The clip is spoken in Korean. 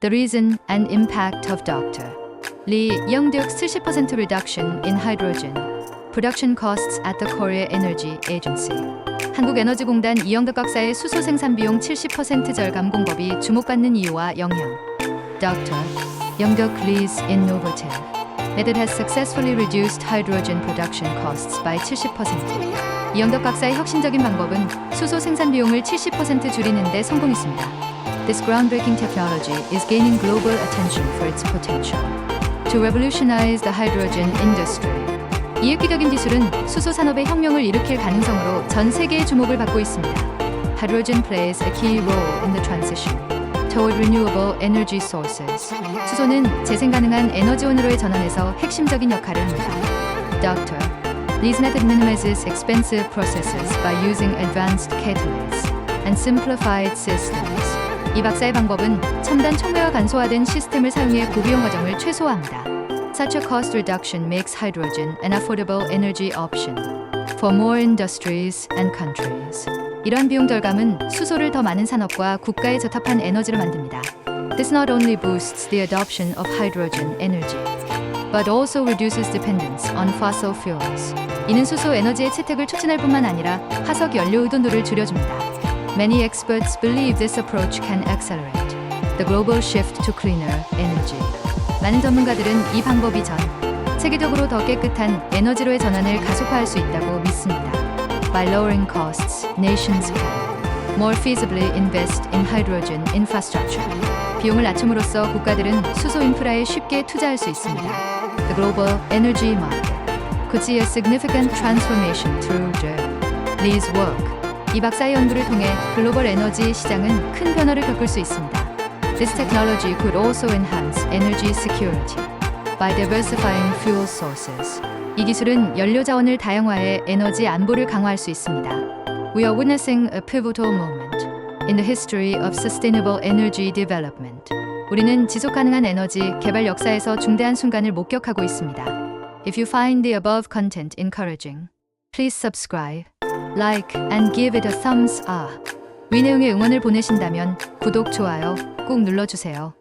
The Reason and Impact of Dr. Lee Young-duk's 70% reduction in hydrogen production costs at the Korea Energy Agency. 한국에너지공단 이영덕 박사의 수소 생산 비용 70% 절감 공법이 주목받는 이유와 영향. Dr. Young-duk Lee's Innovative. Method has successfully reduced hydrogen production costs by 70%. 이영덕 박사의 혁신적인 방법은 수소 생산 비용을 70% 줄이는 데 성공했습니다. This groundbreaking technology is gaining global attention for its potential to revolutionize the hydrogen industry. 이 획기적인 기술은 수소 산업의 혁명을 일으킬 가능성으로 전 세계의 주목을 받고 있습니다. Hydrogen plays a key role in the transition toward renewable energy sources. 수소는 재생 가능한 에너지원으로의 전환에서 핵심적인 역할을 합니다. Doctor, Lee's method minimizes expensive processes by using advanced catalysts and simplified systems. 이 박사의 방법은 첨단 촉매와 간소화된 시스템을 사용해 고비용 과정을 최소화합니다. Such a cost reduction makes hydrogen an affordable energy option for more industries and countries. 이러한 비용 절감은 수소를 더 많은 산업과 국가에 적합한 에너지로 만듭니다. This not only boosts the adoption of hydrogen energy, but also reduces dependence on fossil fuels. 이는 수소 에너지의 채택을 촉진할 뿐만 아니라 화석 연료 의존도를 줄여줍니다. Many experts believe this approach can accelerate the global shift to cleaner energy. 많은 전문가들은 이 방법이 전 세계적으로 더 깨끗한 에너지로의 전환을 가속화할 수 있다고 믿습니다. By lowering costs, nations can more feasibly invest in hydrogen infrastructure. 비용을 낮춤으로써 국가들은 수소 인프라에 쉽게 투자할 수 있습니다. The global energy market could see a significant transformation through the Lee's work. 이 박사의 연구를 통해 글로벌 에너지 시장은 큰 변화를 겪을 수 있습니다. This technology could also enhance energy security by diversifying fuel sources. 이 기술은 연료 자원을 다양화해 에너지 안보를 강화할 수 있습니다. We are witnessing a pivotal moment in the history of sustainable energy development. 우리는 지속 가능한 에너지 개발 역사에서 중대한 순간을 목격하고 있습니다. If you find the above content encouraging, please subscribe, like, and give it a thumbs up. 위 내용의 응원을 보내신다면 구독, 좋아요 꼭 눌러주세요.